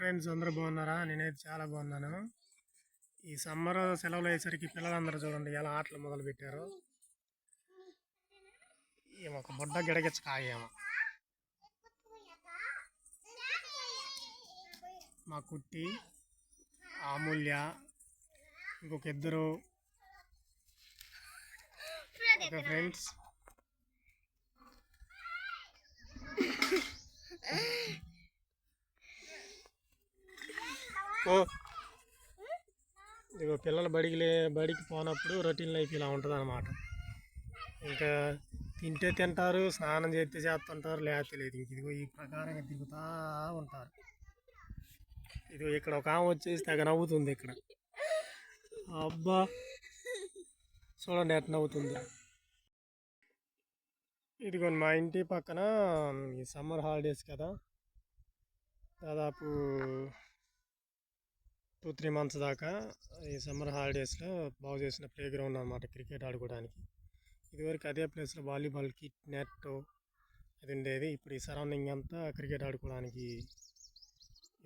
Friends అందరూ బాగున్నారా? నేనైతే చాలా బాగున్నాను. ఈ సమ్మర్ సెలవులు అయ్యేసరికి పిల్లలందరూ చూడండి ఎలా ఆటలు మొదలు పెట్టారు ఏమో ఒక బుడ్డ గిడగిచ్చ కాయేమో మా కుట్టి అమూల్య ఇంకొక ఇద్దరు. Okay friends. ఓ. ఇదిగో పిల్లలు బడికి లే బడికి పోనప్పుడు రొటీన్ లైఫ్ ఇలా ఉంటుంది అనమాట ఇంకా తింటే తింటారు స్నానం చేస్తే చేస్తుంటారు లేకపోతే లేదు. ఇంక ఇదిగో ఈ ప్రకారంగా తిరుగుతూ ఉంటారు. ఇదిగో ఇక్కడ ఒక ఆమె వచ్చేసి తెగ నవ్వుతుంది ఇక్కడ. అబ్బా! చూడండి ఎట్ నవ్వుతుంది. ఇదిగోండి మా ఇంటి పక్కన ఈ సమ్మర్ హాలిడేస్ కదా. దాదాపు టూ త్రీ మంత్స్ దాకా ఈ సమ్మర్ హాలిడేస్లో బాగు చేసిన ప్లే గ్రౌండ్ అనమాట క్రికెట్ ఆడుకోవడానికి. ఇదివరకు అదే ప్లేస్లో వాలీబాల్ కిట్ నెట్ అది ఉండేది. ఇప్పుడు ఈ సరౌండింగ్ అంతా క్రికెట్ ఆడుకోవడానికి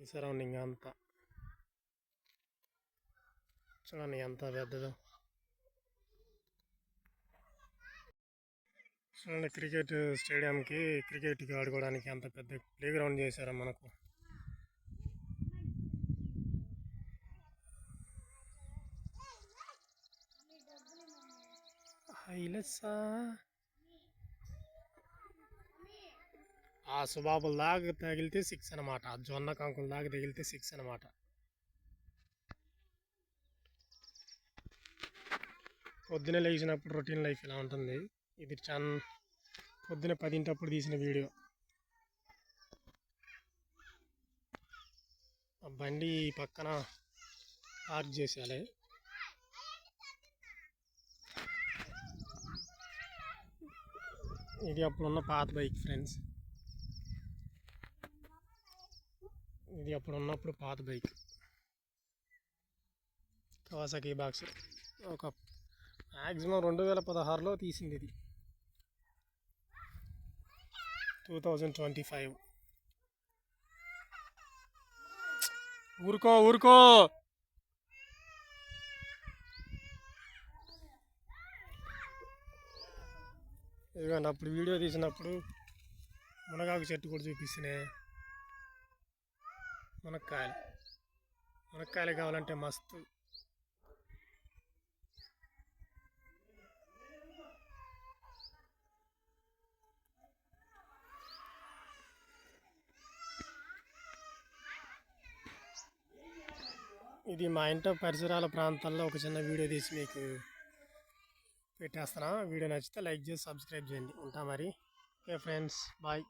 ఈ సరౌండింగ్ అంతా. చూడండి ఎంత పెద్దదో. చూడండి క్రికెట్ స్టేడియంకి క్రికెట్కి ఆడుకోవడానికి అంత పెద్ద ప్లే గ్రౌండ్ చేశారు మనకు. హైలసా ఆ సుబాబుల దాకా తగిలితే సిక్స్ అనమాట ఆ జొన్న కంకుల దాకా తగిలితే సిక్స్ అనమాట పొద్దున లేచినప్పుడు రొటీన్ లైఫ్ ఇలా ఉంటుంది? ఇది చన్ పొద్దున పదింటప్పుడు తీసిన వీడియో. ఆ బండి పక్కన పార్క్ చేసేయాలి. ఇది అప్పుడున్న పాత బైక్ ఫ్రెండ్స్. ఇది అప్పుడు ఉన్నప్పుడు పాత బైక్. కవాసాకి బాక్స్ ఒక మ్యాక్సిమం రెండు వేల పదహారులో తీసింది ఇది. టూ థౌజండ్ ట్వంటీ ఫైవ్ ఊరుకో ఊరుకో ఇదిగోండి అప్పుడు వీడియో తీసినప్పుడు మునగాకు చెట్టు కూడా చూపిస్తున్నాయి మునక్కాయలు. మునక్కాయలు కావాలంటే మస్తు. ఇది మా ఇంట పరిసరాల ప్రాంతాల్లో ఒక చిన్న వీడియో తీసి మీకు పెట్టేస్తున్నా వీడియో నచ్చితే లైక్ చేసి సబ్స్క్రైబ్ చేయండి. ఉంటా మరి. Okay friends bye.